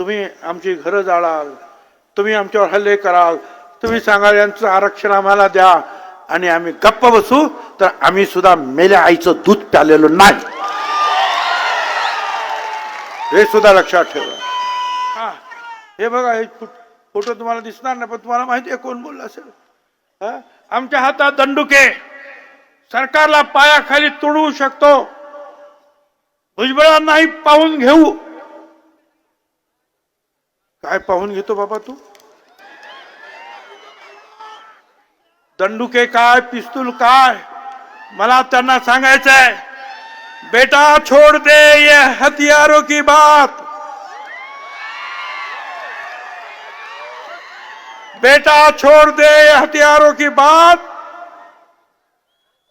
तुम्ही आमची घरं जाळाल तुम्ही आमच्यावर हल्ले कराल तुम्ही सांगाल यांचं आरक्षण आम्हाला द्या. आणि आम्ही गप्प बसू तर आम्ही सुद्धा मेल्या आईचं दूध प्यालेलो नाही. हे सुद्धा लक्षात ठेवा. हा हे बघा हे फोटो तुम्हाला दिसणार नाही पण तुम्हाला माहिती आहे कोण बोलला असेल? हा? आमच्या हातात दंडुके. सरकारला पायाखाली तुडवू शकतो. भुजबळांनाही पाहून घेऊ. काय पाहून घेतो बाबा तू? दंडुके काय, पिस्तूल काय? मला त्यांना सांगायचंय, बेटा छोड़ दे ये हथियारों की बात. बेटा छोड़ दे ये हथियारों की बात.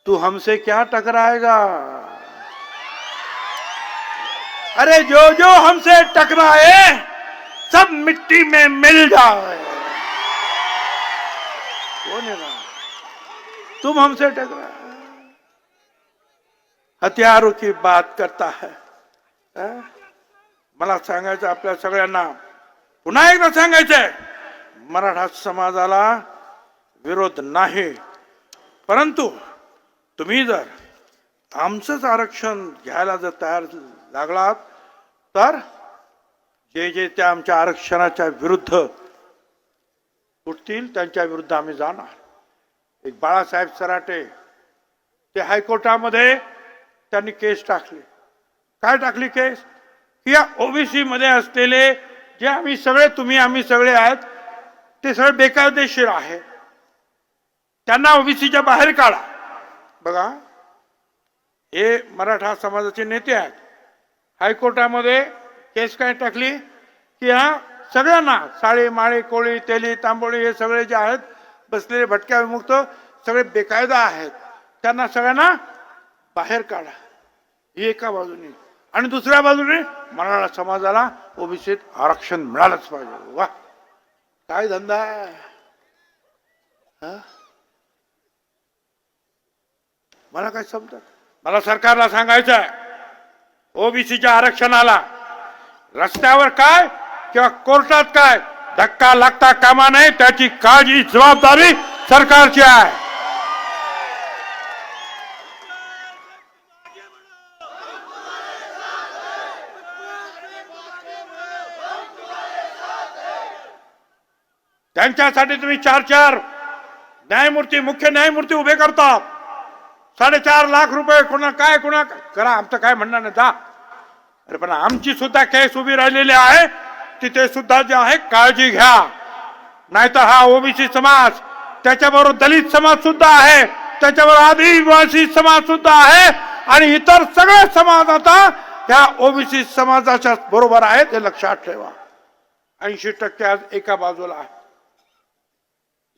तू हमसे क्या टकराएगा? अरे जो जो हमसे टकराए सब मिट्टी में मिल जाए। कौन है तुम हमसे टकरा। हथियारों की बात करता है। मला सांगायचं आपल्या सगळ्यांना। पुन्हा एकदा सांगायचंय मराठा समाजाला विरोध नाही. परंतु तुम्ही जर आमचंच आरक्षण घ्यायला जर तयार लागलात तर जे जे त्या आमच्या आरक्षणाच्या विरुद्ध उठतील त्यांच्या विरुद्ध आम्ही जाणार. एक बाळासाहेब सराटे ते हायकोर्टामध्ये त्यांनी केस टाकली. काय टाकली केस? की या ओबीसी मध्ये असलेले जे आम्ही सगळे तुम्ही आम्ही सगळे आहेत ते सगळे बेकायदेशीर आहे त्यांना ओबीसीच्या बाहेर काढा. बघा हे मराठा समाजाचे नेते आहेत. हायकोर्टामध्ये केस काय टाकली? की हा सगळ्यांना साळी माळी कोळी तेली तांबोळी हे सगळे जे आहेत बसलेले भटक्या विमुक्त सगळे बेकायदा आहेत. त्यांना सगळ्यांना बाहेर काढा. ही एका बाजूने. आणि दुसऱ्या बाजूने मराठा समाजाला ओबीसीत आरक्षण मिळालंच पाहिजे. वा. काय धंदा आहे? हा? मला काय समजत? मला सरकारला सांगायचं आहे. ओबीसीच्या आरक्षणाला रस्त्यावर काय किंवा कोर्टात काय? धक्का लागता कामा नये त्याची काळजी जबाबदारी सरकारची आहे. त्यांच्यासाठी तुम्ही चार चार न्यायमूर्ती मुख्य न्यायमूर्ती उभे करता. साडेचार लाख रुपये कोणा काय कोणा करा आमचं काय म्हणणं नाही. जा. अरे पण आमची सुद्धा केस उभी राहिलेली आहे. तिथे सुद्धा जे आहे काळजी घ्या. नाहीतर हा ओबीसी समाज त्याच्याबरोबर दलित समाज सुद्धा आहे. त्याच्याबरोबर आदिवासी समाज सुद्धा आहे. आणि इतर सगळे समाज आता त्या ओबीसी समाजाच्या बरोबर आहेत हे लक्षात ठेवा. ऐंशी टक्के आज एका बाजूला आहे.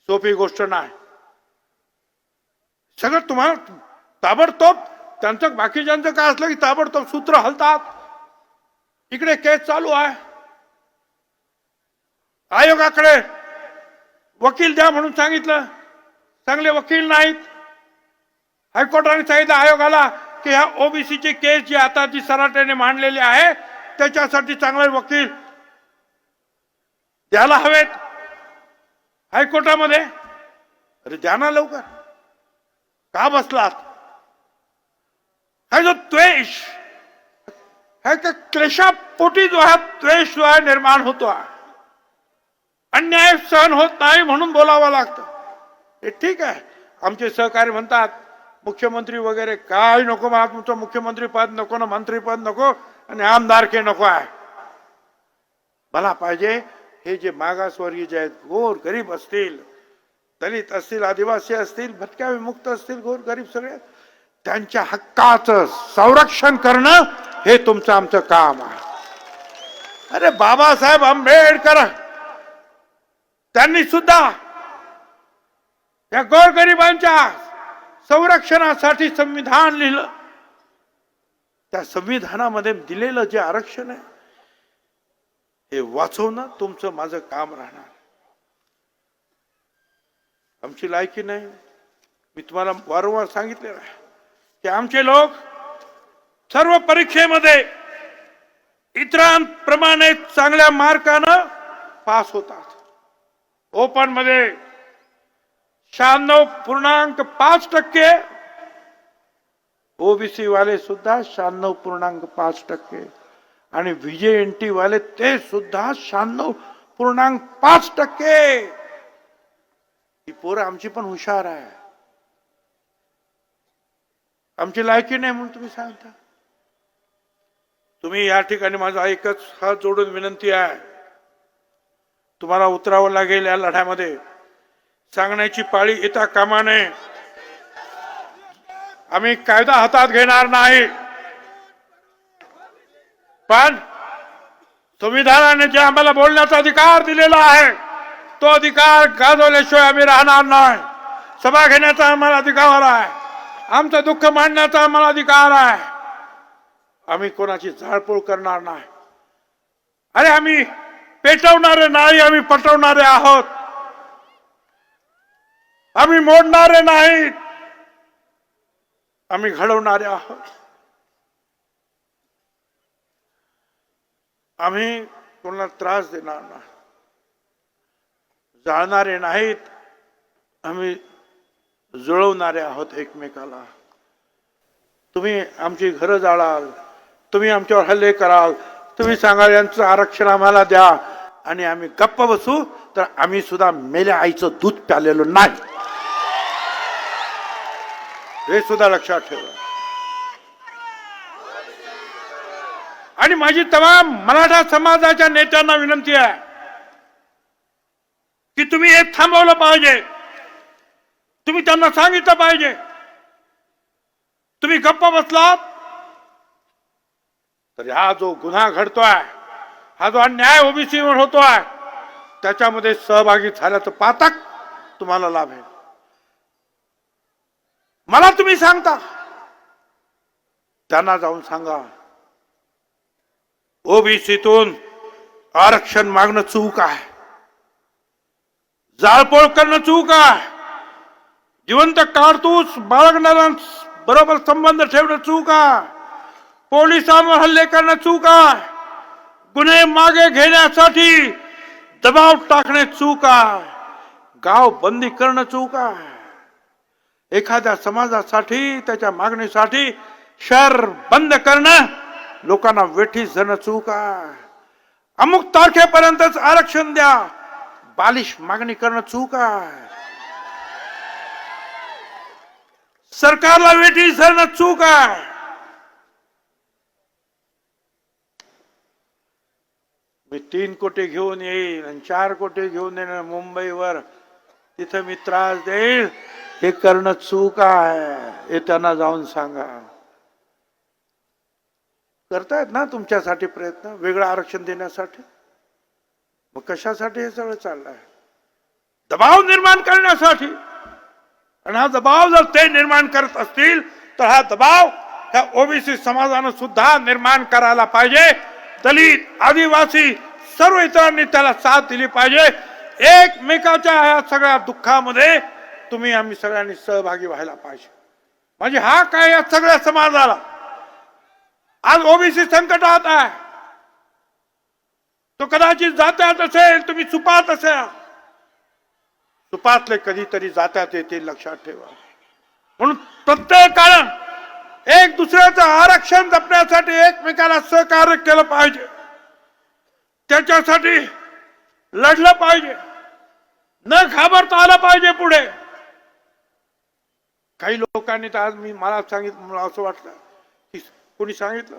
सोपी गोष्ट नाही. सगळं तुम्हाला ताबडतोब त्यांचं बाकीच्यांचं काय असलं की ताबडतोब सूत्र हलतात. इकडे केस चालू आहे. आयोगाकडे वकील द्या म्हणून सांगितलं. चांगले वकील नाहीत. हायकोर्टाने सांगितलं आयोगाला की ह्या ओबीसीची केस जी आता जी सराट्याने मांडलेली आहे त्याच्यासाठी चांगले वकील द्यायला हवेत. हायकोर्टामध्ये? अरे द्या ना लवकर. का बसलात? हा जो द्वेष? हा क्लेशापोटी जो हा द्वेष जो आहे निर्माण होतो आहे अन्याय सहन होत नाही म्हणून बोलावं लागतं। हे ठीक आहे। आमचे सहकारी म्हणतात मुख्यमंत्री वगैरे काय नको मला तुमचं मुख्यमंत्री पद नको ना मंत्रीपद नको आणि आमदारके नको आहे। मला पाहिजे हे जे मागासवर्गीय जे आहेत गोर गरीब असतील दलित असतील आदिवासी असतील भटक्या विमुक्त असतील गोर गरीब सगळे त्यांच्या हक्काचं संरक्षण करणं हे तुमचं आमचं काम आहे. अरे बाबासाहेब आंबेडकर त्यांनी सुद्धा या गोरगरिबांच्या संरक्षणासाठी संविधान लिहिलं. त्या संविधानामध्ये दिलेलं जे आरक्षण आहे हे वाचवणं तुमचं माझं काम राहणार. आमची लायकी नाही. मी तुम्हाला वारंवार सांगितलेलं आहे की आमचे लोक सर्व परीक्षेमध्ये इतरांप्रमाणे चांगल्या मार्कानं पास होतात. ओपनमध्ये शहाण्णव पूर्णांक पाच टक्के ओबीसी वाले सुद्धा शहाण्णव पूर्णांक पाच टक्के आणि विजय एन टी वाले ते सुद्धा शहाण्णव पूर्णांक पाच टक्के. ही पोरं आमची पण हुशार आहे. आमची लायकी नाही म्हणून तुम्ही सांगता. तुम्ही या ठिकाणी माझा एकच हात जोडून विनंती आहे. तुम्हाला उतरावं लागेल या लढ्यामध्ये. सांगण्याची पाळी येता कामा नये आम्ही कायदा हातात घेणार नाही. पण संविधानाने जे आम्हाला बोलण्याचा अधिकार दिलेला आहे तो अधिकार गाजवल्याशिवाय आम्ही राहणार नाही. सभा घेण्याचा आम्हाला अधिकार आहे. आमचं दुःख मांडण्याचा आम्हाला अधिकार आहे. आम्ही कोणाची झाडपोळ करणार नाही. अरे आम्ही पेटवणारे नाही आम्ही पटवणारे आहोत. आम्ही मोडणारे नाहीत आम्ही घडवणारे आहोत. आम्ही कोणाला त्रास देणार नाही. जाळणारे नाहीत. आम्ही जुळवणारे आहोत एकमेकाला. तुम्ही आमची घरं जाळाल. तुम्ही आमच्यावर हल्ले कराल. तुम्ही सांगाल यांचं आरक्षण आम्हाला द्या. आणि आम्ही गप्प बसू तर आम्ही सुद्धा मेल्या आईचं दूध प्यालेलो नाही. हे सुद्धा लक्षात ठेवा. आणि माझी तमाम मराठा समाजाच्या नेत्यांना विनंती आहे की तुम्ही हे थांबवलं पाहिजे. तुम्ही त्यांना सांगितलं पाहिजे. तुम्ही गप्प बसलात तर हा जो गुन्हा घडतोय हा जो अन्याय ओबीसीवर होतोय त्याच्यामध्ये सहभागी झाल्याचं पातक तुम्हाला लाभेल मला तुम्ही सांगता त्यांना जाऊन सांगा ओबीसीतून आरक्षण मागणं चूक आहे. जाळपोळ करणं चूक आहे. जिवंत कारतूस बाळगणाऱ्या बरोबर संबंध ठेवणं चूक आहे. पोलिसांवर हल्ले करणं चूक आहे. गुन्हे मागे घेण्यासाठी दबाव टाकणे चूक आहे. गाव बंदी करणं चूक आहे. एखाद्या समाजासाठी त्याच्या मागणीसाठी शहर बंद करणं लोकांना वेठी धरणं चूक आहे. अमुक तारखेपर्यंतच आरक्षण द्या. बालिश मागणी करणं चूक आहे. सरकारला वेठी धरणं चूक आहे. मी तीन कोटी घेऊन येईल आणि चार कोटी घेऊन येणार मुंबईवर तिथं मी त्रास देईल हे करणं चूक आहे. हे त्यांना जाऊन सांगा. करतायत ना तुमच्यासाठी प्रयत्न? वेगळं आरक्षण देण्यासाठी? मग कशासाठी हे सगळं चाललंय? दबाव निर्माण करण्यासाठी. आणि हा दबाव जर ते निर्माण करत असतील तर हा दबाव ह्या ओबीसी समाजानं सुद्धा निर्माण करायला पाहिजे. दलित आदिवासी सर्व इतरांनी त्याला साथ दिली पाहिजे. एकमेकाच्या ह्या सगळ्या दुःखामध्ये तुम्ही आम्ही सगळ्यांनी सहभागी व्हायला पाहिजे. म्हणजे हा काय या सगळ्या समाजाला? आज ओबीसी संकटात आहे. तो कदाचित जात्यात असेल तुम्ही चुपात असेल. चुपातले कधीतरी जात्यात येतील लक्षात ठेवा. म्हणून प्रत्येक कारण एक दुसऱ्याचं आरक्षण जपण्यासाठी एकमेकाला सहकार्य केलं पाहिजे. त्याच्यासाठी लढलं पाहिजे. न घाबरता आलं पाहिजे पुढे. काही लोकांनी तर आज मी मला सांगितलं मला असं वाटलं की कोणी सांगितलं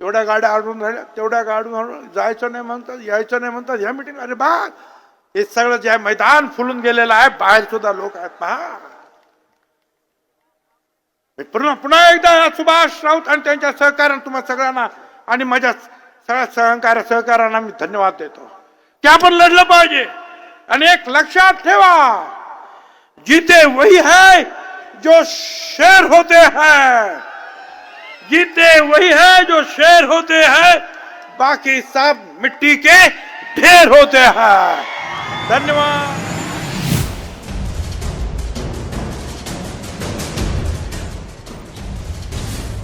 एवढ्या गाड्या अडून झाल्या तेवढ्या गाड्या जायचं नाही म्हणतात यायचं नाही म्हणतात ह्या मिटिंग अरे बा हे सगळं जे आहे मैदान फुलून गेलेलं आहे बाहेर सुद्धा लोक आहेत पहा. पुन्हा पुन्हा एकदा सुभाष राऊत आणि त्यांच्या सहकार्यानं तुम्हाला सगळ्यांना आणि माझ्या सगळ्या सहकार्य सहकार्यांना मी धन्यवाद देतो. की आपण लढलं पाहिजे. आणि एक लक्षात ठेवा जीते वही है जो शेर होते हैं. जीते वही है जो शेर होते हैं बाकी सब मिट्टी के ढेर होते हैं. धन्यवाद.